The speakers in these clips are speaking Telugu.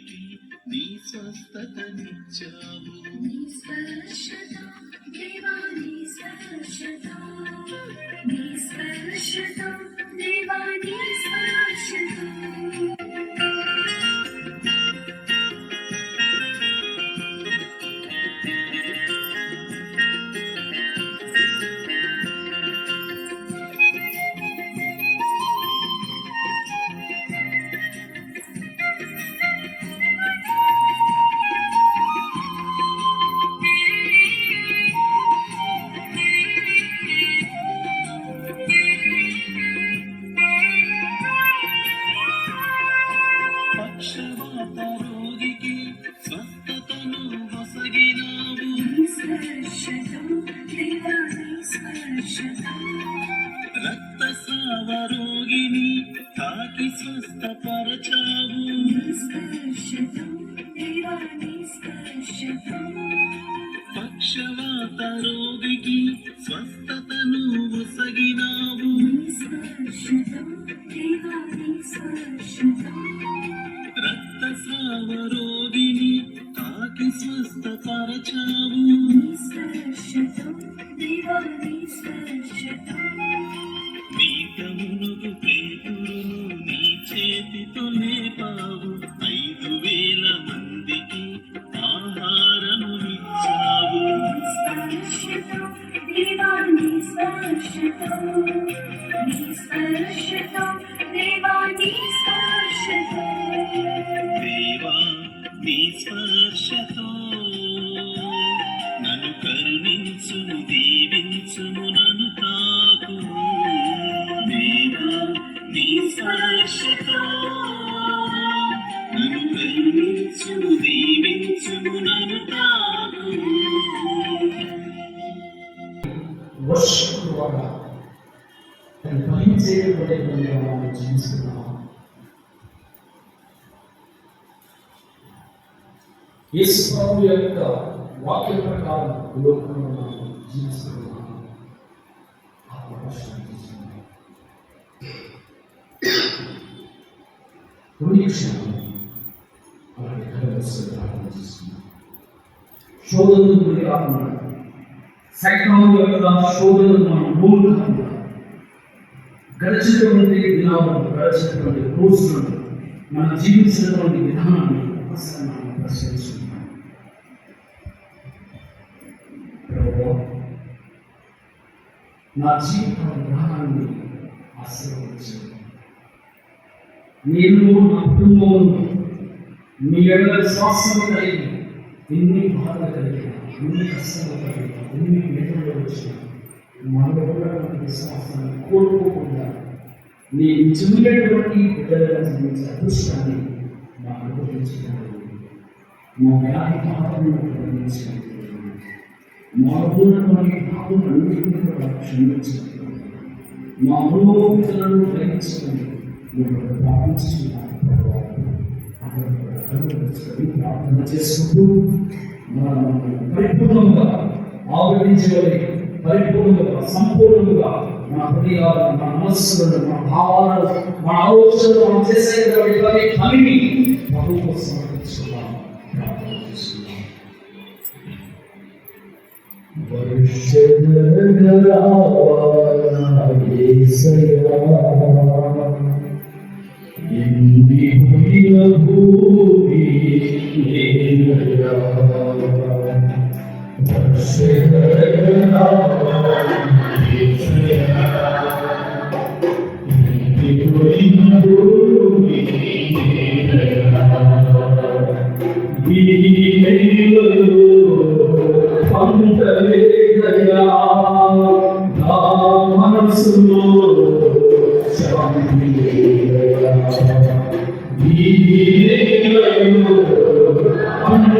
నిలిపి నీ స్వస్థతనిచ్చావు. నీ స్పర్శత దేవా నీ స్పర్శత. నీ స్పర్శత దేవా నీ స్పర్శత. స్పర్శతో రక్తస్రావ రోగిని తాకి స్వస్థపరచావు. పక్షవాత రోగికి స్వస్థతను వసగినావు నీ స్పర్శతో దేవా నీ స్పర్శతో రక్తస్రావ రోగిని తాకి స్వస్థపరచావు. నీ స్పర్శతో నన్ను కరుణించుము దీవించుము నన్ను తాకు దేవా నీ స్పర్శతో నన్ను కరుణించుము దీవించుము నన్ను తాకు వర్షం ద్వారా జీవిస్తున్నాం యేసు ప్రభు యొక్క వాక్య ప్రకారం ఈ లోకంలో మనం జీవిస్తున్నాం ఆ వర్షాన్ని తీసుకున్నాం. కొన్ని క్షణాలు అలాంటి కలవలసిన ప్రార్థన చేస్తున్నాం శోధనలు గురి కాకుండా సైతం యొక్క శోధనలు మనం మూలంగా గడిచినటువంటి దినాలను గడిచినటువంటి రోజులను మనం జీవించినటువంటి విధానాన్ని ఒకసారి మనం పరిశీలిస్తున్నాం ప్రభువా, నా జీవిత విధానాన్ని ఆశీర్వదించండి. నేను నా కుటుంబం మీ ఎడల విశ్వాసం కలిగి ఎన్ని బాధలు కలిగిన ఎన్ని కష్టాలు కలిగిన ఎన్ని వేదనలు వచ్చిన మనలో ఉన్నటువంటి విశ్వాసాన్ని కోల్పోకుండా నీ నిజమైనటువంటి బిడ్డలుగా జీవించే అదృష్టాన్ని మాకు మా వ్యాధి పాపలను గ్రహించినట్టు మా ఉన్నటువంటి పాపం కూడా క్షమించినట్టు మా మనోభూతులను గ్రహించుకొని ప్రార్థించుకున్నారు ప్రార్థన చేసుకుంటూ పరిపూర్ణంగా ఆవరించగలి పరిపూర్ణంగా సంపూర్ణంగా మన హృదయాలను మన మనస్సులను మన భావాలను మన ఆలోచనలు మనం చేసేటువంటి ప్రతి పనిని ప్రభుత్వం సమర్పించుకున్నాం ప్రార్థన చేస్తున్నాం మనసులో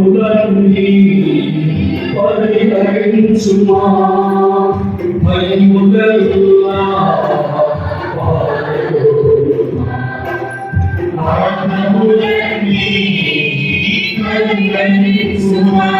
உலகி பதையின் சும்மா பயமுதல்லா சும்மா